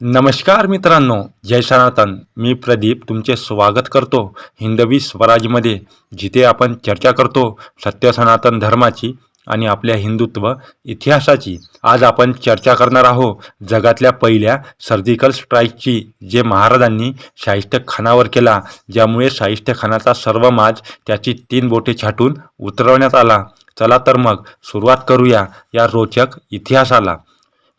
नमस्कार मित्रांनो जय सनातन. मी प्रदीप तुमचे स्वागत करतो हिंदवी स्वराजमध्ये जिथे आपण चर्चा करतो सत्य सनातन धर्माची आणि आपल्या हिंदुत्व इतिहासाची. आज आपण चर्चा करणार आहोत जगातल्या पहिल्या सर्जिकल स्ट्राईकची जे महाराजांनी शाहिस्ते खानावर केला ज्यामुळे शाहिस्ते खानाचा सर्व माज त्याची तीन बोटे छाटून उतरवण्यात आला. चला तर मग सुरुवात करूया या रोचक इतिहासाला.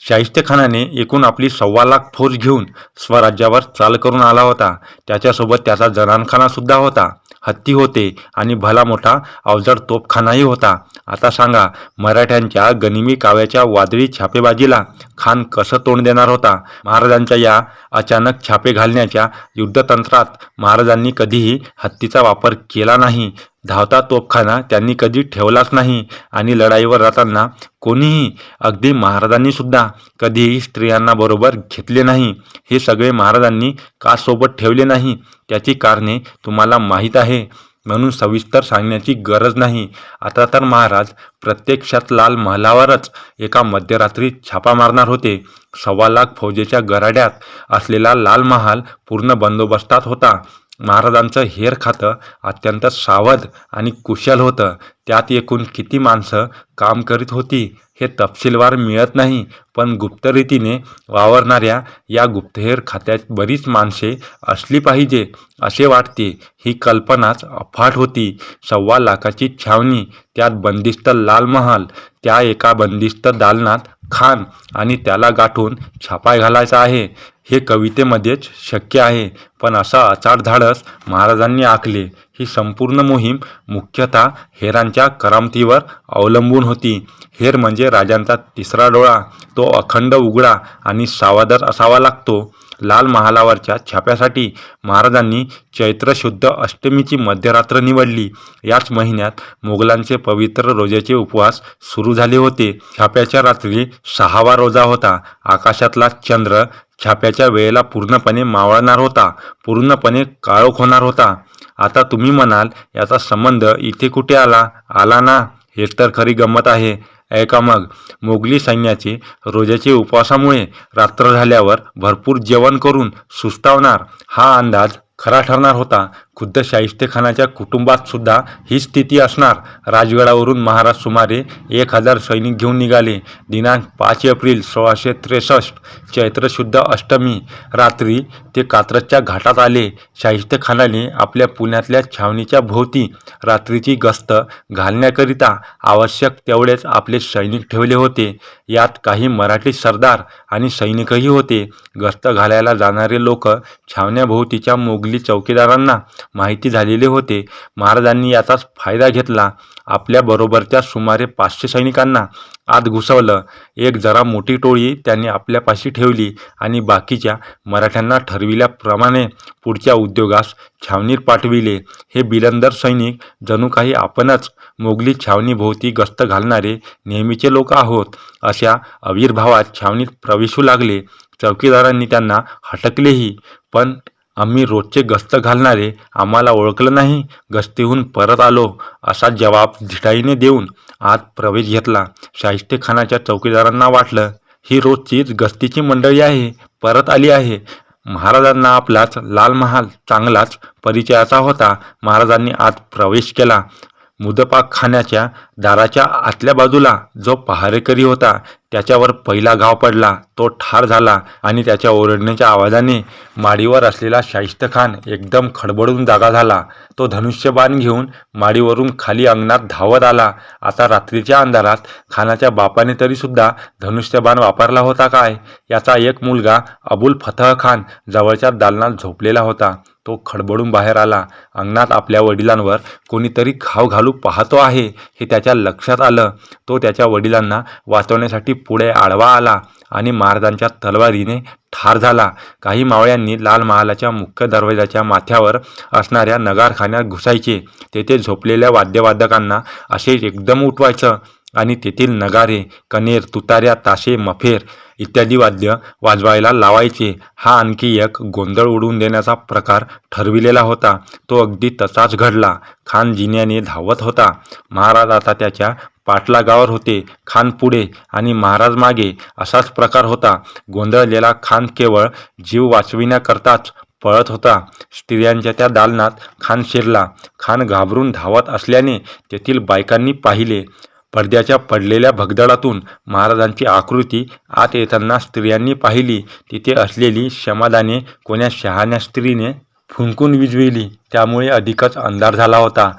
शाहिस्तेखानाने एकूण आपली सव्वा लाख फौज घेऊन स्वराज्यावर चाल करून आला होता. त्याच्यासोबत त्याचा जनानखानासुद्धा होता. हत्ती होते आणि भला मोठा अवजड तोपखानाही होता. आता सांगा मराठ्यांच्या गनिमी काव्याच्या वादळी छापेबाजीला खान कसं तोंड देणार होता? महाराजांच्या या अचानक छापे घालण्याच्या युद्धतंत्रात महाराजांनी कधीही हत्तीचा वापर केला नाही. धावता तोपखाना त्यांनी कधी ठेवलाच नाही आणि लढाईवर जाताना कोणीही अगदी महाराजांनी सुद्धा कधीही स्त्रियांना बरोबर घेतले नाही. हे सगळे महाराजांनी का सोबत ठेवले नाही? त्याची कारणे तुम्हाला माहीत आहे. म्हणून सविस्तर सांगण्याची गरज नाही. आता तर महाराज प्रत्यक्षात लाल महालावरच एका मध्यरात्री छापा मारणार होते. सव्वा लाख फौजेच्या गराड्यात असलेला लाल महाल पूर्ण बंदोबस्तात होता. महाराजांचं हेर खातं अत्यंत सावध आणि कुशल होतं. त्यात एकूण किती माणसं काम करीत होती हे तपशीलवार मिळत नाही पण गुप्तरीतीने वावरणाऱ्या या गुप्तहेर खात्यात बरीच माणसे असली पाहिजे असे वाटते. ही कल्पनाच अफाट होती. सव्वा लाखाची छावणी त्यात बंदिस्त लाल महाल त्या एका बंदिस्त दालनात खान आणि त्याला गाठून छापाय घालायचा आहे. हे कवितेमध्येच शक्य आहे. पण असा अचाट धाडस महाराजांनी आखले. ही संपूर्ण मोहीम मुख्यतः हेरांच्या करामतीवर अवलंबून होती. हेर म्हणजे राजांचा तिसरा डोळा. तो अखंड उघडा आणि सावधर असावा लागतो. लाल महालावरच्या छाप्यासाठी महाराजांनी चैत्र शुद्ध अष्टमीची मध्यरात्र निवडली. याच महिन्यात मोगलांचे पवित्र रोजेचे उपवास सुरू झाले होते. छाप्याच्या रात्री सहावा रोजा होता. आकाशातला चंद्र छाप्याच्या वेळेला पूर्णपणे मावळणार होता. पूर्णपणे काळोख होणार होता. आता तुम्ही म्हणाल याचा संबंध इथे कुठे आला? आला ना? हे तर खरी गंमत आहे. ऐकामाग मोगली सैन्याचे रोजाचे उपवासामुळे रात्र झाल्यावर भरपूर जेवण करून सुस्तावणार. हा अंदाज खरा ठरणार होता. खुद्द शाहिस्तेखानाच्या कुटुंबात सुद्धा ही स्थिती असणार. राजगडावरून महाराज सुमारे एक हजार सैनिक घेऊन निघाले. दिनांक पाच एप्रिल सोळाशे त्रेसष्ट चैत्रशुद्ध अष्टमी रात्री ते कात्रजच्या घाटात आले. शाहिस्तेखानाने आपल्या पुण्यातल्या छावणीच्या भोवती रात्रीची गस्त घालण्याकरिता आवश्यक तेवढेच आपले सैनिक ठेवले होते. यात काही मराठी सरदार आणि सैनिकही होते. गस्त घालायला जाणारे लोक छावण्याभोवतीच्या मोगली चौकीदारांना माहिती झालेले होते. महाराजांनी याचाच फायदा घेतला. आपल्याबरोबरच्या सुमारे पाचशे सैनिकांना आत घुसवलं. एक जरा मोठी टोळी त्यांनी आपल्यापाशी ठेवली आणि बाकीच्या मराठ्यांना ठरविल्याप्रमाणे पुढच्या उद्योगास छावणीत पाठविले. हे बिलंदर सैनिक जणू काही आपणच मोगली छावणीभोवती गस्त घालणारे नेहमीचे लोक आहोत अशा आविर्भावात छावणीत प्रवेशू लागले. चौकीदारांनी त्यांना हटकलेही पण आम्ही रोजचे गस्त घालणारे आम्हाला ओळखलं नाही गस्तीहून परत आलो असा जवाब धिटाईने देऊन आत प्रवेश घेतला. शाहिस्तेखानाच्या चौकीदारांना वाटलं ही रोजचीच गस्तीची मंडळी आहे परत आली आहे. महाराजांना आपलाच लाल महाल चांगलाच परिचयाचा होता. महाराजांनी आत प्रवेश केला. मुदपाकखान्याच्या दाराच्या आतल्या बाजूला जो पहारेकरी होता त्याच्यावर पहिला घाव पडला तो ठार झाला आणि त्याच्या ओरडण्याच्या आवाजाने माडीवर असलेला शाहिस्त खान एकदम खडबडून जागा झाला. तो धनुष्यबाण घेऊन माडीवरून खाली अंगणात धावत आला. आता रात्रीच्या अंधारात खानाच्या बापाने तरीसुद्धा धनुष्यबाण वापरला होता काय? याचा एक मुलगा अबुल फतह खान जवळच्या दालनात झोपलेला होता. तो खडबडून बाहेर आला. अंगणात आपल्या वडिलांवर कोणीतरी घाव घालू पाहतो आहे हे त्याच्या लक्षात आलं. तो त्याच्या वडिलांना वाचवण्यासाठी पुढे आडवा आला आणि महाराजांच्या तलवारीने ठार झाला. काही मावळ्यांनी लाल महालाच्या मुख्य दरवाजाच्या माथ्यावर असणाऱ्या नगारखान्यात घुसायचे. तेथे झोपलेल्या वाद्यवादकांना असे एकदम उठवायचं आणि तेथील नगारे कनेर तुताऱ्या ताशे मफेर इत्यादी वाद्य वाजवायला लावायचे. हा आणखी एक गोंधळ उडवून देण्याचा प्रकार ठरविलेला होता. तो अगदी तसाच घडला. खान जिन्याने धावत होता. महाराज आता त्याच्या पाटलागावर होते खान पुढे आणि महाराज मागे असाच प्रकार होता. गोंधळलेला खान केवळ जीव वाचविण्याकरताच पळत होता. स्त्रियांच्या त्या दालनात खान शिरला. खान घाबरून धावत असल्याने तेथील बायकांनी पाहिले. पडद्याच्या पडलेल्या भगदडातून महाराजांची आकृती आत येताना स्त्रियांनी पाहिली. तिथे असलेली क्षमादाने कोण्या शहाण्या स्त्रीने फुंकून विजविली. त्यामुळे अधिकच अंधार झाला होता.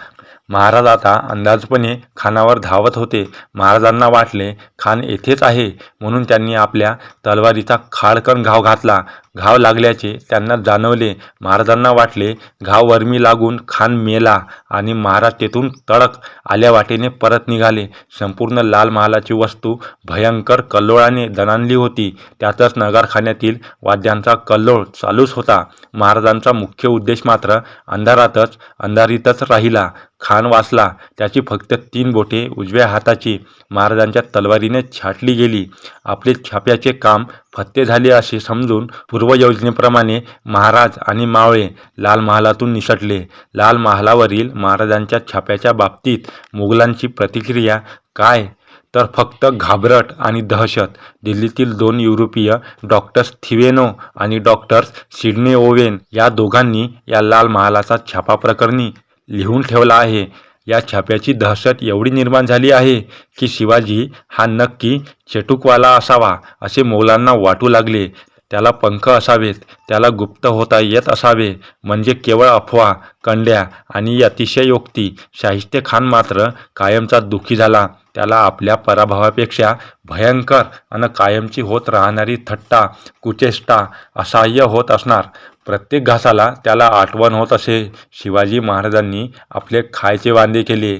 महाराज आता अंदाजपणे खानावर धावत होते. महाराजांना वाटले खान येथेच आहे. म्हणून त्यांनी आपल्या तलवारीचा खाडकन घाव घातला. घाव लागल्याचे त्यांना जाणवले. महाराजांना वाटले घाव वर्मी लागून खान मेला आणि महाराज तेथून तडक आल्या वाटेने परत निघाले. संपूर्ण लाल महालाची वस्तू भयंकर कल्लोळाने दणाणली होती. त्यातच नगारखान्यातील वाद्यांचा कल्लोळ चालूच होता. महाराजांचा मुख्य उद्देश मात्र अंधारातच अंधारीतच राहिला. खान वाचला. त्याची फक्त तीन बोटे उजव्या हाताची. महाराजांच्या तलवारीने छाटली गेली. आपले छाप्याचे काम फत्ते झाले असे समजून पूर्वयोजनेप्रमाणे महाराज आणि मावळे लाल महालातून निसटले. लाल महालावरील महाराजांच्या छाप्याच्या बाबतीत मुघलांची प्रतिक्रिया काय? तर फक्त घाबरट आणि दहशत. दिल्लीतील दोन युरोपीय डॉक्टर्स थिवेनो आणि डॉक्टर्स सिडनी ओवेन या दोघांनी या लाल महालाचा छापा प्रकरणी लिहून ठेवला आहे. या छाप्याची दहशत एवढी निर्माण झाली आहे की शिवाजी हा नक्की चेटूकवाला असावा असे मौलांना वाटू लागले. त्याला पंख असावेत त्याला गुप्त होता येत असावे म्हणजे केवळ अफवा कंड्या आणि अतिशयोक्ती शाहिस्ते खान मात्र कायमचा दुखी झाला. त्याला आपल्या पराभवापेक्षा भयंकर आणि कायमची होत राहणारी थट्टा कुचेष्टा असह्य होत असणार. प्रत्येक घासाला त्याला आठवण होत असे. शिवाजी महाराजांनी आपले खायचे वांदे केले.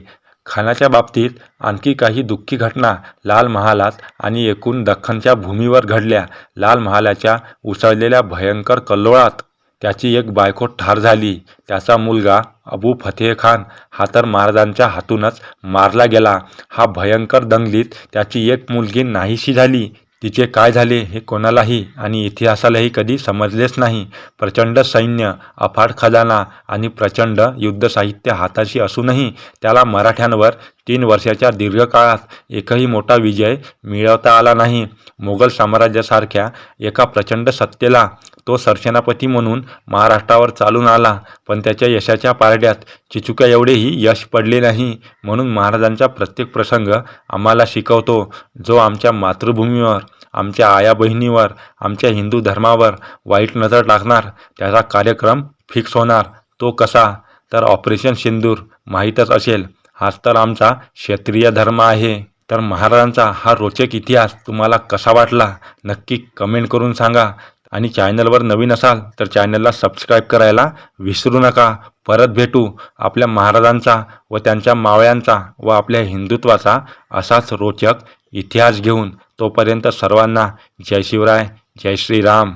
खानाच्या बाबतीत आणखी काही दुःखी घटना लाल महालात आणि एकूण दख्खनच्या भूमीवर घडल्या. लाल महालाच्या उसळलेल्या भयंकर कल्लोळात त्याची एक बायको ठार झाली. त्याचा मुलगा अबू फतेह खान हा तर महाराजांच्या हातूनच मारला गेला. हा भयंकर दंगलीत त्याची एक मुलगी नाहीशी झाली. तिचे काय झाले हे कोणालाही आणि इतिहासालाही कधी समजलेच नाही. प्रचंड सैन्य अफाट खजाना आणि प्रचंड युद्धसाहित्य हाताशी असूनही त्याला मराठ्यांवर तीन वर्षाच्या दीर्घकाळात एकही मोठा विजय मिळवता आला नाही. मोगल साम्राज्यासारख्या एका प्रचंड सत्तेला तो सरसेनापती म्हणून महाराष्ट्रावर चालून आला पण त्याच्या यशाच्या पारड्यात चिचुक्या एवढेही यश पडले नाही म्हणून महाराजांचा प्रत्येक प्रसंग आम्हाला शिकवतो. जो आमच्या मातृभूमीवर आमच्या आया बहिणीवर आमच्या हिंदू धर्मावर वाईट नजर टाकणार त्याचा कार्यक्रम फिक्स होणार. तो कसा? तर ऑपरेशन सिंदूर माहीतच असेल. हाच तर आमचा क्षत्रिय धर्म आहे. तर महाराजांचा हा रोचक इतिहास तुम्हाला कसा वाटला? नक्की कमेंट करून सांगा. आणि चॅनलवर नवीन असाल तर चॅनलला सबस्क्राईब करायला विसरू नका. परत भेटू आपल्या महाराजांचा व त्यांच्या मावळ्यांचा व आपल्या हिंदुत्वाचा असाच रोचक इतिहास घेऊन. तोपर्यंत सर्वांना जय शिवराय जय श्रीराम.